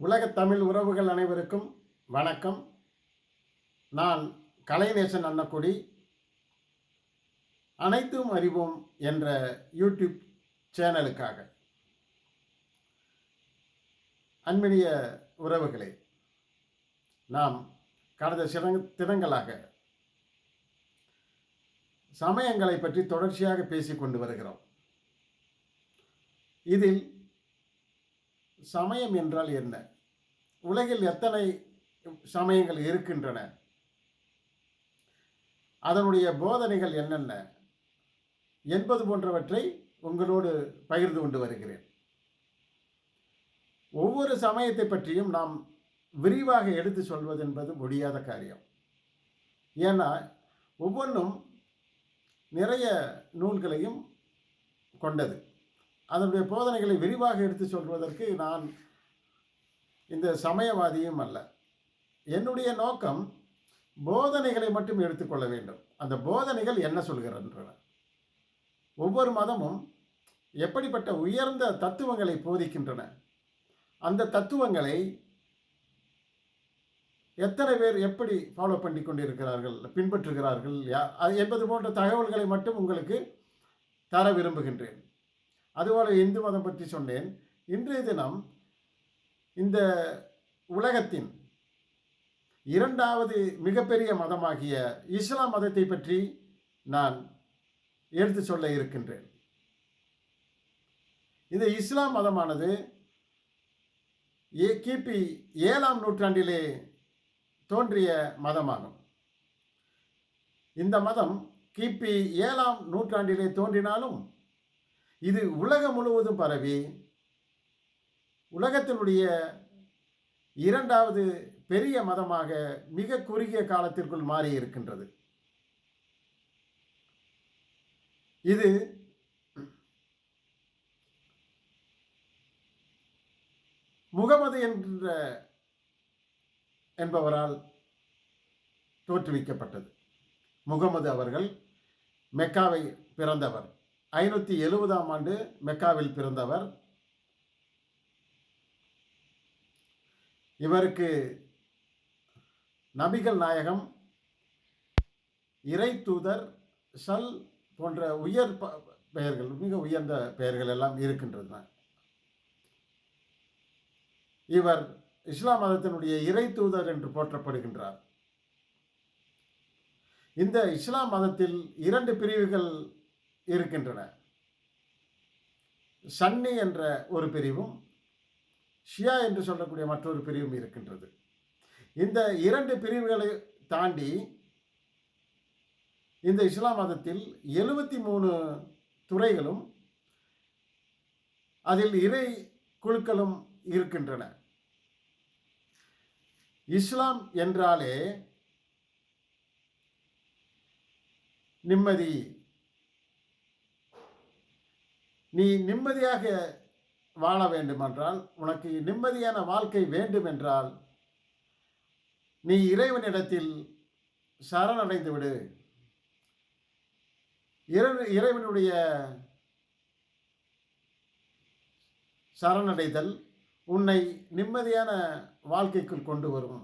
உலகத் தமிழ் உறவுகள் அனைவருக்கும் வணக்கம். நான் கலைநேசன் அன்னக்குடி. அனைத்தும் அறிவோம் என்ற யூடியூப் சேனலுக்காக. அன்பினிய உறவுகளே நாம் கடந்த சில தினங்களாக சமயங்களை பற்றி தொடர்ச்சியாக பேசிக்கொண்டு வருகிறோம். இதில் சமயம் என்றால் என்ன? உலகில் எத்தனை சமயங்கள் இருக்கின்றன? அதனுடைய போதனைகள் என்னென்ன? என்பது போன்றவற்றை உங்களோடு பகிர்ந்து கொண்டு வருகிறேன். ஒவ்வொரு சமயத்தை பற்றியும் நாம் விரிவாக எடுத்து சொல்வது என்பது முடியாத காரியம். ஏன்னா ஒவ்வொன்றும் நிறைய நூல்களையும் கொண்டது. அதனுடைய போதனைகளை விரிவாக எடுத்து சொல்வதற்கு நான் இந்த சமயவாதியும் அல்ல. என்னுடைய நோக்கம் போதனைகளை மட்டும் எடுத்துக்கொள்ள வேண்டும். அந்த போதனைகள் என்ன சொல்கிறன்றன. ஒவ்வொரு மதமும் எப்படிப்பட்ட உயர்ந்த தத்துவங்களை போதிக்கின்றன. அந்த தத்துவங்களை எத்தனை பேர் எப்படி ஃபாலோ பண்ணி கொண்டிருக்கிறார்கள் பின்பற்றுகிறார்கள் யா அது என்பது போன்ற தகவல்களை மட்டும் உங்களுக்கு தர விரும்புகின்றேன். அதுபோல இந்து மதம் பற்றி சொன்னேன். இன்றைய தினம் இந்த உலகத்தின் இரண்டாவது மிகப்பெரிய மதமாகிய இஸ்லாம் மதத்தை பற்றி நான் எடுத்து சொல்ல இருக்கின்றேன். இந்த இஸ்லாம் மதமானது ஏ கிபி ஏழாம் நூற்றாண்டிலே தோன்றிய மதமாகும். இந்த மதம் கிபி ஏழாம் நூற்றாண்டிலே தோன்றினாலும் இது உலகம் முழுவதும் பரவி உலகத்தினுடைய இரண்டாவது பெரிய மதமாக மிக குறுகிய காலத்திற்குள் மாறி இருக்கின்றது இது முகமது என்ற என்பவரால் தோற்றுவிக்கப்பட்டது. முகமது அவர்கள் மெக்காவை பிறந்தவர். ஐநூற்றி எழுபதாம் ஆண்டு மெக்காவில் பிறந்தவர். இவருக்கு நபிகள் நாயகம் இறை தூதர் சல் போன்ற உயர் ப- பெயர்கள் மிக உயர்ந்த பெயர்கள் எல்லாம் இருக்கின்றன. இவர் இஸ்லாம் மதத்தினுடைய இறை தூதர் என்று போற்றப்படுகின்றார். இந்த இஸ்லாம் மதத்தில் இரண்டு பிரிவுகள் இருக்கின்றன. சன்னி என்ற ஒரு பிரிவும் ஷியா என்று சொல்லக்கூடிய மற்றொரு பிரிவும் இருக்கின்றது. இந்த இரண்டு பிரிவுகளை தாண்டி இந்த இஸ்லாம் மதத்தில் எழுபத்தி மூணு துறைகளும் அதில் இறை குழுக்களும் இருக்கின்றன. இஸ்லாம் என்றாலே நிம்மதி நீ நிம்மதியாக வாழ வேண்டுமென்றால் உனக்கு நிம்மதியான வாழ்க்கை வேண்டுமென்றால் நீ இறைவனிடத்தில் சரணடைந்து விடு. இறைவனுடைய சரணடைதல் உன்னை நிம்மதியான வாழ்க்கைக்குள் கொண்டு வரும்.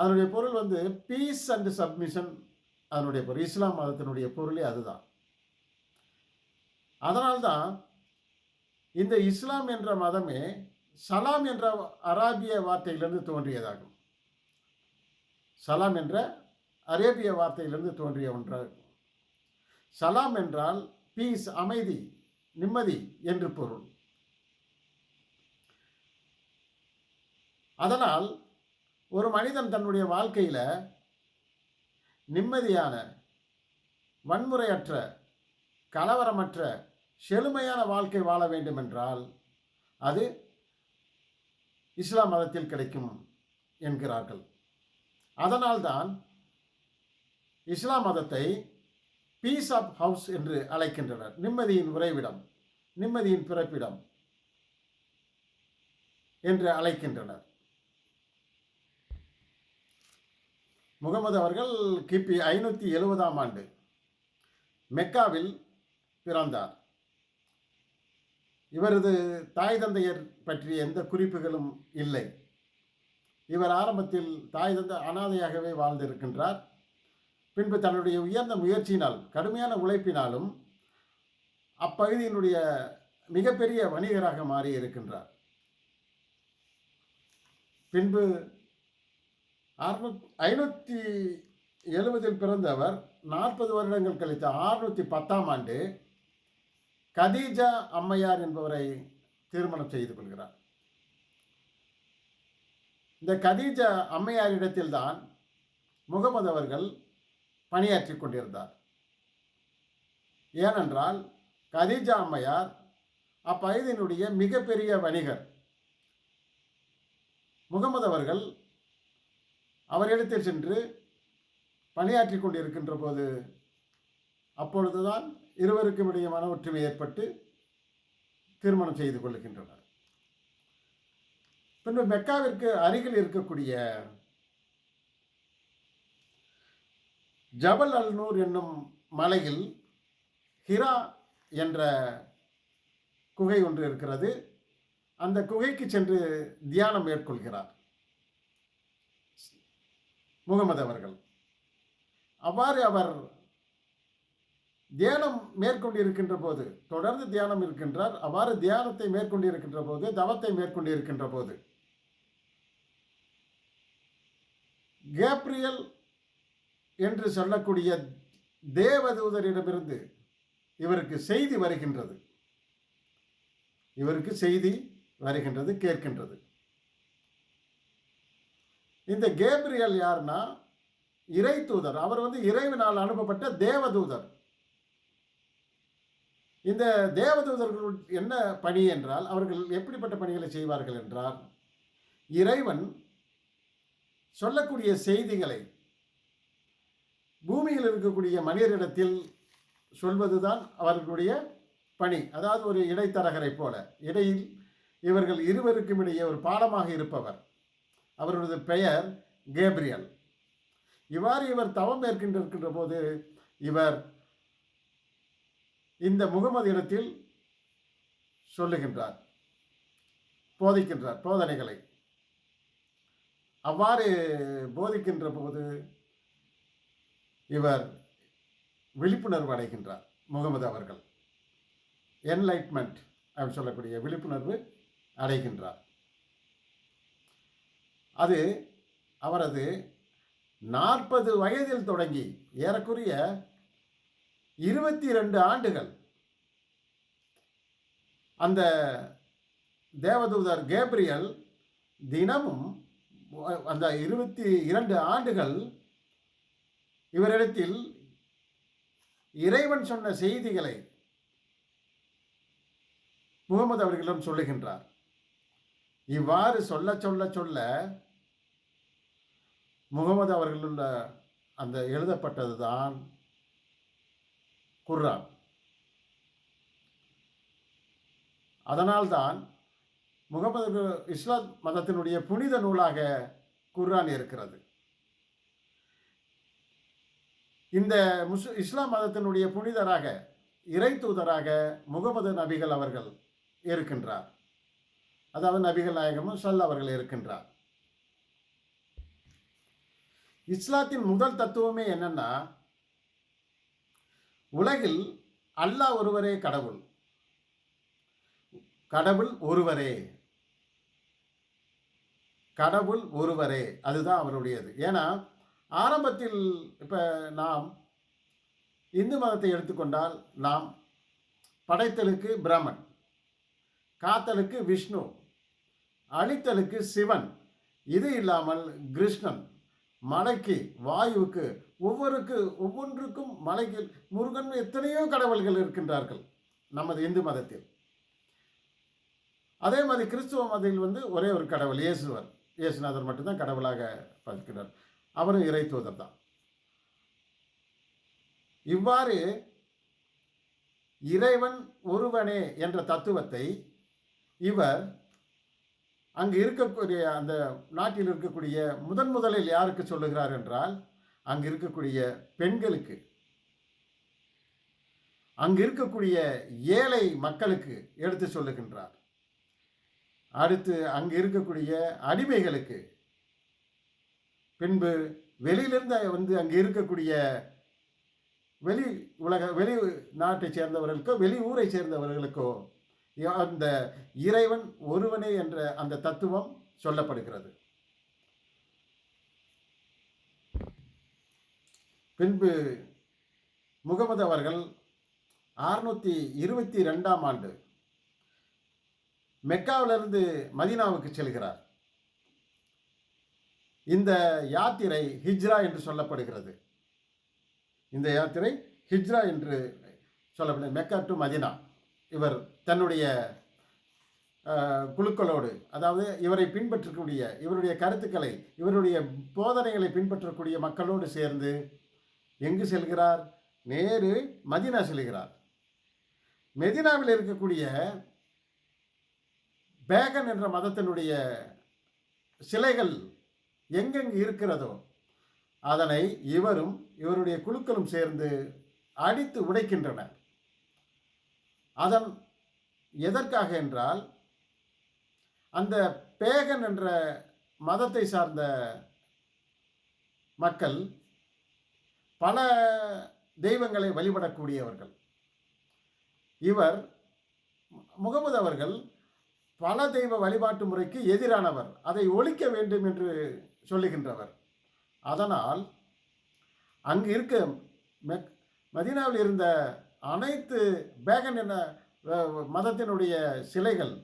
அதனுடைய பொருள் வந்து பீஸ் அண்ட் சப்மிஷன் அதனுடைய பொருள் இஸ்லாம் மதத்தினுடைய பொருளே அதுதான். அதனால்தான் இந்த இஸ்லாம் என்ற மதமே சலாம் என்ற அராபிய வார்த்தையிலிருந்து தோன்றியதாகும். சலாம் என்ற அரேபிய வார்த்தையிலிருந்து தோன்றிய ஒன்றாகும். சலாம் என்றால் பீஸ் அமைதி நிம்மதி என்று பொருள். அதனால் ஒரு மனிதன் தன்னுடைய வாழ்க்கையில் நிம்மதியான வன்முறையற்ற கலவரமற்ற செழுமையான வாழ்க்கை வாழ வேண்டும் என்றால் அது இஸ்லாம் மதத்தில் கிடைக்கும் என்கிறார்கள். அதனால்தான் இஸ்லாம் மதத்தை பீஸ் ஆஃப் ஹவுஸ் என்று அழைக்கின்றனர். நிம்மதியின் உறைவிடம் நிம்மதியின் பிறப்பிடம் என்று அழைக்கின்றனர். முகமது அவர்கள் கிபி ஐநூற்றி எழுபதாம் ஆண்டு மெக்காவில் பிறந்தார். இவரது தாய் தந்தையர் பற்றிய எந்த குறிப்புகளும் இல்லை. இவர் ஆரம்பத்தில் தாய் தந்தை அனாதையாகவே வாழ்ந்திருக்கின்றார். பின்பு தன்னுடைய உயர்ந்த முயற்சியினால் கடுமையான உழைப்பினாலும் அப்பகுதியினுடைய மிகப்பெரிய வணிகராக மாறி இருக்கின்றார். பின்பு அறுநூத் ஐநூற்றி எழுபதில் பிறந்தவர் நாற்பது வருடங்கள் கழித்த அறுநூற்றி பத்தாம் ஆண்டு கதீஜா அம்மையார் என்பவரை திருமணம் செய்து கொள்கிறார். இந்த கதீஜா அம்மையாரிடத்தில்தான் முகமது அவர்கள் பணியாற்றி கொண்டிருந்தார். ஏனென்றால் கதீஜா அம்மையார் அப்பகுதியினுடைய மிகப்பெரிய வணிகர். முகமது அவர்கள் அவரிடத்தில் சென்று பணியாற்றி கொண்டிருக்கின்ற போது அப்பொழுதுதான் இருவருக்கும் இடையே மன ஒற்றுமை ஏற்பட்டு திருமணம் செய்து கொள்ளுகின்றனர் பின்பு மெக்காவிற்கு அருகில் இருக்கக்கூடிய ஜபல் அல் நூர் என்னும் மலையில் ஹிரா என்ற குகை ஒன்று இருக்கிறது. அந்த குகைக்கு சென்று தியானம் மேற்கொள்கிறார் முகமது அவர்கள். அவ்வாறு அவர் தியானம் மேற்கொண்டிருக்கின்ற போது தொடர்ந்து தியானம் இருக்கின்றார். அவ்வாறு தியானத்தை மேற்கொண்டிருக்கின்ற போது தவத்தை மேற்கொண்டிருக்கின்ற போது கேப்ரியல் என்று சொல்லக்கூடிய தேவதூதரிடமிருந்து இவருக்கு செய்தி வருகின்றது. இவருக்கு செய்தி வருகின்றது கேட்கின்றது. இந்த கேப்ரியல் யாருன்னா இறை தூதர். அவர் வந்து இறைவினால் அனுப்பப்பட்ட தேவதூதர். இந்த தேவதூதர்கள் என்ன பணி என்றால் அவர்கள் எப்படிப்பட்ட பணிகளை செய்வார்கள் என்றால் இறைவன் சொல்லக்கூடிய செய்திகளை பூமியில் இருக்கக்கூடிய மனிதரிடத்தில் சொல்வதுதான் அவர்களுடைய பணி. அதாவது ஒரு இடைத்தரகரை போல. இடையில் இவர்கள் இருவருக்கும் இடையே ஒரு பாலமாக இருப்பவர். அவரது பெயர் கேப்ரியல். இவ்வாறு இவர் தவம் மேற்கின்றிருக்கின்ற போது இவர் இந்த முகமது இடத்தில் சொல்லுகின்றார் போதிக்கின்றார் போதனைகளை. அவ்வாறு போதிக்கின்ற போது இவர் விழிப்புணர்வு அடைகின்றார் முகமது அவர்கள். என்லைட்மெண்ட் அப்படின்னு சொல்லக்கூடிய விழிப்புணர்வு அடைகின்றார். அது அவரது நாற்பது வயதில் தொடங்கி ஏறக்குறைய இருபத்தி ரெண்டு ஆண்டுகள். அந்த தேவதூதர் கேப்ரியல் தினமும் அந்த இருபத்தி இரண்டு ஆண்டுகள் இவரிடத்தில் இறைவன் சொன்ன செய்திகளை முகமது அவர்களிடம் சொல்லுகின்றார். இவ்வாறு சொல்ல சொல்ல சொல்ல முகமது அவர்களுள்ள அந்த எழுதப்பட்டது தான் குர்ஆன் அதனால்தான் முகமது இஸ்லாம் மதத்தினுடைய புனித நூலாக குர்ஆன் இருக்கிறது. இந்த முஸ் இஸ்லாம் மதத்தினுடைய புனிதராக இறை தூதராக முகமது நபிகள் அவர்கள் இருக்கின்றார். அதாவது நபிகள் நாயகமும் சல் அவர்கள் இருக்கின்றார். இஸ்லாத்தின் முதல் தத்துவமே என்னன்னா உலகில் அல்லாஹ் ஒருவரே கடவுள். கடவுள் ஒருவரே. கடவுள் ஒருவரே. அதுதான் அவருடையது. ஏன்னா ஆரம்பத்தில் இப்போ நாம் இந்து மதத்தை எடுத்துக்கொண்டால் நாம் படைத்தலுக்கு பிரமன் காத்தலுக்கு விஷ்ணு அழித்தலுக்கு சிவன் இது இல்லாமல் கிருஷ்ணன் மலைக்கு வாயுவுக்கு ஒவ்வொருக்கு ஒவ்வொன்றுக்கும் மலைக்கு முருகன் எத்தனையோ கடவுள்கள் இருக்கின்றார்கள் நமது இந்து மதத்தில். அதே மாதிரி கிறிஸ்துவ மதத்தில் வந்து ஒரே ஒரு கடவுள் இயேசுவர். இயேசுநாதர் மட்டும்தான் கடவுளாக பார்க்கிறார் அவரும் இறை தூதர் தான். இவ்வாறு இறைவன் ஒருவனே என்ற தத்துவத்தை இவர் அங்கு இருக்கக்கூடிய அந்த நாட்டில் இருக்கக்கூடிய முதன் முதலில் யாருக்கு சொல்லுகிறார் என்றால் அங்கு இருக்கக்கூடிய பெண்களுக்கு. அங்கு இருக்கக்கூடிய ஏழை மக்களுக்கு எடுத்து சொல்லுகின்றார். அடுத்து அங்கு இருக்கக்கூடிய அடிமைகளுக்கு. பின்பு வெளியிலிருந்து வந்து அங்கு இருக்கக்கூடிய வெளி உலக வெளி நாட்டை சேர்ந்தவர்களுக்கோ வெளி ஊரை சேர்ந்தவர்களுக்கோ அந்த இறைவன் ஒருவனே என்ற அந்த தத்துவம் சொல்லப்படுகிறது. பின்பு முகமது அவர்கள் அறுநூற்றி இருபத்தி ரெண்டாம் ஆண்டு மெக்காவிலிருந்து மதீனாவுக்கு செல்கிறார். இந்த யாத்திரை ஹிஜ்ரா என்று சொல்லப்படுகிறது. இந்த யாத்திரை ஹிஜ்ரா என்று சொல்லப்படுகிறது. Mecca to Medina. இவர் தன்னுடைய குழுக்களோடு அதாவது இவரை பின்பற்றக்கூடிய இவருடைய கருத்துக்களை இவருடைய போதனைகளை பின்பற்றக்கூடிய மக்களோடு சேர்ந்து எங்கு செல்கிறார்? நேரு மதினா செல்கிறார். மெதினாவில் இருக்கக்கூடிய பேகன் என்ற மதத்தினுடைய சிலைகள் எங்கெங்கு இருக்கிறதோ அதனை இவரும் இவருடைய குழுக்களும் சேர்ந்து அடித்து உடைக்கின்றனர். அதன் எதற்காக என்றால் அந்த பேகன் என்ற மதத்தை சார்ந்த மக்கள் பல தெய்வங்களை வழிபடக்கூடியவர்கள். இவர் முகமது அவர்கள் பல தெய்வ வழிபாட்டு முறைக்கு எதிரானவர் அதை ஒழிக்க வேண்டும் என்று சொல்லுகின்றவர். அதனால் அங்கு இருக்க மெக் மதீனாவில் இருந்த அனைத்து பேகன் என மதத்தினுடைய சிலைகள்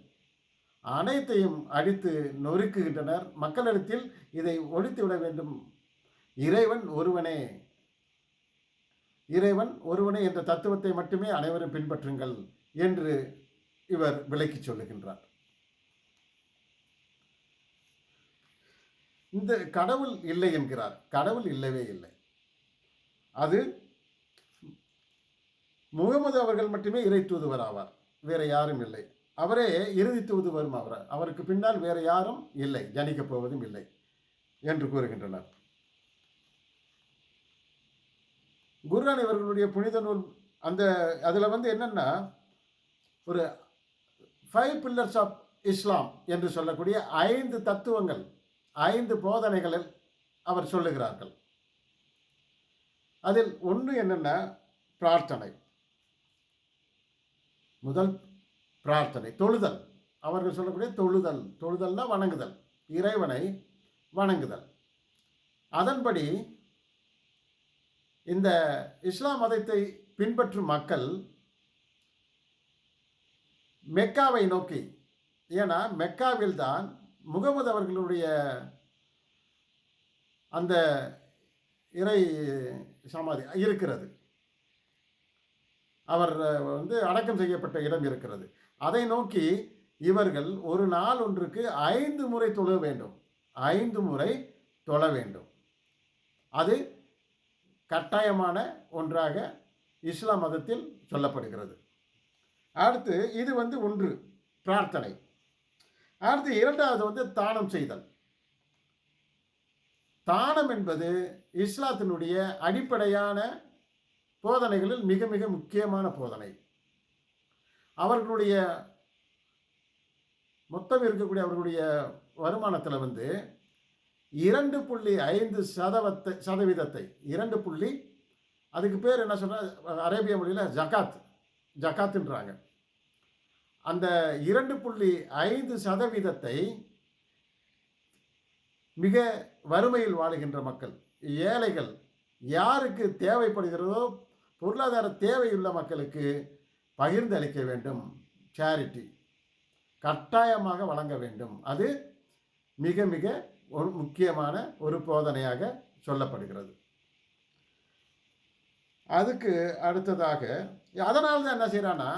அனைத்தையும் அடித்து நொறுக்குகின்றனர். மக்களிடத்தில் இதை ஒழித்து விட வேண்டும். இறைவன் ஒருவனே. இறைவன் ஒருவனே என்ற தத்துவத்தை மட்டுமே அனைவரும் பின்பற்றுங்கள் என்று இவர் விளக்கி சொல்லுகின்றார். இந்த கடவுள் இல்லை என்கிறார். கடவுள் இல்லவே இல்லை. அது முகமது அவர்கள் மட்டுமே இறை தூதுவர் ஆவார். வேற யாரும் இல்லை. அவரே இறுதி தூதுவரும் அவர் அவருக்கு பின்னால் வேற யாரும் இல்லை. ஜனிக்கப் போவதும் இல்லை என்று கூறுகின்றனர். குர்ஆன் இவர்களுடைய புனித நூல் அந்த அதில் வந்து என்னென்னா ஒரு ஃபைவ் பில்லர்ஸ் ஆஃப் இஸ்லாம் என்று சொல்லக்கூடிய ஐந்து தத்துவங்கள் ஐந்து போதனைகளில் அவர் சொல்லுகிறார்கள். அதில் ஒன்று என்னென்னா பிரார்த்தனை. முதல் பிரார்த்தனை தொழுதல். அவர்கள் சொல்லக்கூடிய தொழுதல் தொழுதல்னா வணங்குதல். இறைவனை வணங்குதல். அதன்படி இந்த இஸ்லாம் மதத்தை பின்பற்றும் மக்கள் மெக்காவை நோக்கி ஏன்னா மெக்காவில் தான் முகமது அவர்களுடைய அந்த இறை சமாதி இருக்கிறது. அவர் வந்து அடக்கம் செய்யப்பட்ட இடம் இருக்கிறது. அதை நோக்கி இவர்கள் ஒரு நாள் ஒன்றுக்கு ஐந்து முறை தொழ வேண்டும். ஐந்து முறை தொழ வேண்டும். அது கட்டாயமான ஒன்றாக இஸ்லாம் மதத்தில் சொல்லப்படுகிறது. அடுத்து இது வந்து ஒன்று பிரார்த்தனை. அடுத்து இரண்டாவது வந்து தானம் செய்தல். தானம் என்பது இஸ்லாத்தினுடைய அடிப்படையான போதனைகளில் மிக மிக முக்கியமான போதனை. அவர்களுடைய மொத்தம் இருக்கக்கூடிய அவர்களுடைய வருமானத்தில் வந்து இரண்டு புள்ளி ஐந்து சதவத்தை சதவீதத்தை இரண்டு புள்ளி அதுக்கு பேர் என்ன சொன்னால் அரேபிய மொழியில் ஜகாத் ஜகாத்துன்றாங்க அந்த இரண்டு புள்ளி ஐந்து சதவீதத்தை மிக வறுமையில் வாழுகின்ற மக்கள் ஏழைகள் யாருக்கு தேவைப்படுகிறதோ பொருளாதார தேவையுள்ள மக்களுக்கு பகிர்ந்து அளிக்க வேண்டும். சேரிட்டி கட்டாயமாக வழங்க வேண்டும். அது மிக மிக ஒரு முக்கியமான ஒரு போதனையாக சொல்லப்படுகிறது. அதுக்கு அடுத்ததாக அதனால தான் என்ன செய்கிறான்னா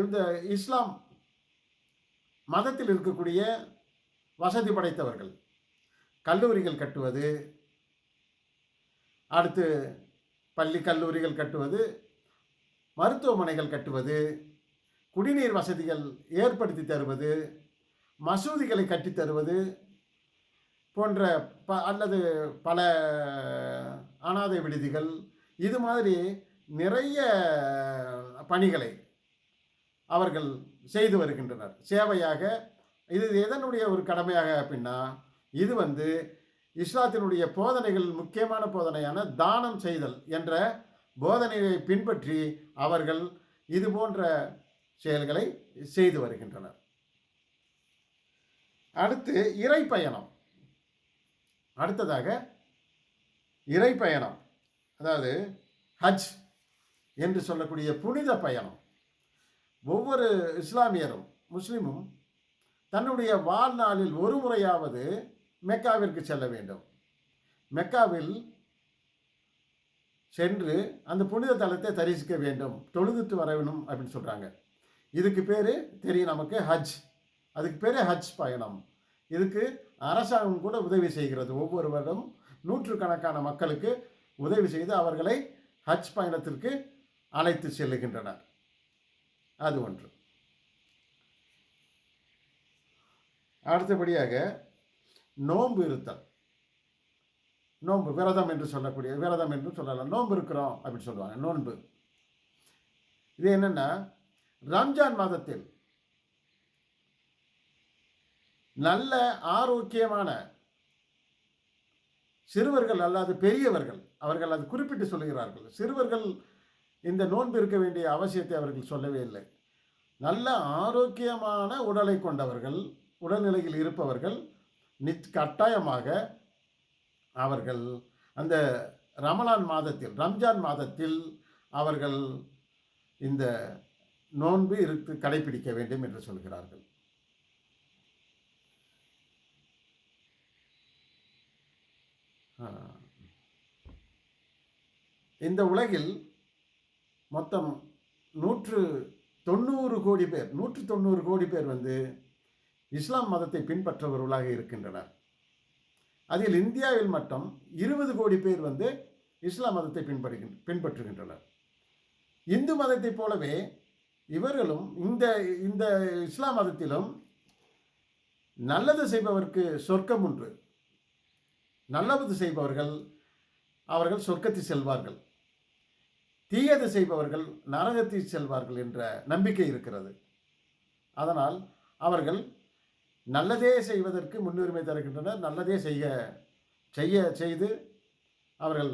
இந்த இஸ்லாம் மதத்தில் இருக்கக்கூடிய வசதி படைத்தவர்கள் கல்லூரிகள் கட்டுவது அடுத்து பள்ளி கல்லூரிகள் கட்டுவது மருத்துவமனைகள் கட்டுவது குடிநீர் வசதிகள் ஏற்படுத்தி தருவது மசூதிகளை கட்டித் தருவது போன்ற ப அல்லது பல அனாதை விடுதிகள் இது மாதிரி நிறைய பணிகளை அவர்கள் செய்து வருகின்றனர். சேவையாக இது எதனுடைய ஒரு கடமையாக அப்படின்னா இது வந்து இஸ்லாத்தினுடைய போதனைகள் முக்கியமான போதனையான தானம் செய்தல் என்ற போதனையை பின்பற்றி அவர்கள் இது போன்ற செயல்களை செய்து வருகின்றனர். அடுத்து இறை பயணம். அடுத்ததாக இறை பயணம். அதாவது ஹஜ் என்று சொல்லக்கூடிய புனித பயணம். ஒவ்வொரு இஸ்லாமியரும் முஸ்லீமும் தன்னுடைய வாழ்நாளில் ஒரு முறையாவது மெக்காவிற்கு செல்ல வேண்டும். மெக்காவில் சென்று அந்த புனித தலத்தை தரிசிக்க வேண்டும். தொழுதுட்டு வர வேணும் அப்படின்னு சொல்கிறாங்க இதுக்கு பேர் தெரியும் நமக்கு ஹஜ். அதுக்கு பேர் ஹஜ் பயணம். இதுக்கு அரசாங்கம் கூட உதவி செய்கிறது. ஒவ்வொரு வருடம் நூற்றுக்கணக்கான மக்களுக்கு உதவி செய்து அவர்களை ஹஜ் பயணத்திற்கு அழைத்து செல்லுகின்றனர். அது ஒன்று. அடுத்தபடியாக நோன்பு இருத்தல். நோன்பு விரதம் என்று சொல்லக்கூடிய விரதம் என்று சொல்லலாம். நோன்பு இருக்கிறோம் அப்படின்னு சொல்லுவாங்க நோன்பு. இது என்னென்னா ரம்ஜான் மாதத்தில் நல்ல ஆரோக்கியமான சிறுவர்கள் அல்லாது பெரியவர்கள் அவர்கள் அது குறிப்பிட்டு சொல்லுகிறார்கள். சிறுவர்கள் இந்த நோன்பு இருக்க வேண்டிய அவசியத்தை அவர்கள் சொல்லவே இல்லை. நல்ல ஆரோக்கியமான உடலை கொண்டவர்கள் உடல்நிலையில் இருப்பவர்கள் நித் கட்டாயமாக அவர்கள் அந்த ரமலான் மாதத்தில் ரம்ஜான் மாதத்தில் அவர்கள் இந்த நோன்பு இருக்கு கடைபிடிக்க வேண்டும் என்று சொல்கிறார்கள். இந்த உலகில் மொத்தம் நூற்று தொண்ணூறு கோடி பேர் நூற்று தொண்ணூறு கோடி பேர் வந்து இஸ்லாம் மதத்தை பின்பற்றவர்களாக இருக்கின்றனர். அதில் இந்தியாவில் மட்டும் இருபது கோடி பேர் வந்து இஸ்லாம் மதத்தை பின்பற்றுகின்ற பின்பற்றுகின்றனர். இந்து மதத்தைப் போலவே இவர்களும் இந்த இந்த இஸ்லாம் மதத்திலும் நல்லது செய்பவருக்கு சொர்க்கம் உண்டு. நல்லது செய்பவர்கள் அவர்கள் சொர்க்கத்தில் செல்வார்கள். தீயது செய்பவர்கள் நரகத்தில் செல்வார்கள் என்ற நம்பிக்கை இருக்கிறது. அதனால் அவர்கள் நல்லதே செய்வதற்கு முன்னுரிமை தருகின்றனர். நல்லதே செய்ய செய்ய செய்து அவர்கள்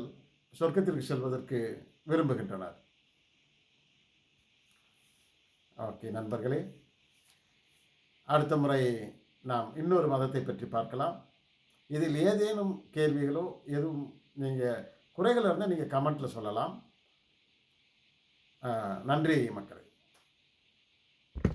சொர்க்கத்திற்கு செல்வதற்கு விரும்புகின்றனர். ஓகே நண்பர்களே. அடுத்த முறை நாம் இன்னொரு மதத்தை பற்றி பார்க்கலாம். இதில் ஏதேனும் கேள்விகளோ எதுவும் நீங்கள் குறைகள் இருந்தால் நீங்கள் கமெண்ட்டில் சொல்லலாம். நன்றி மக்களே.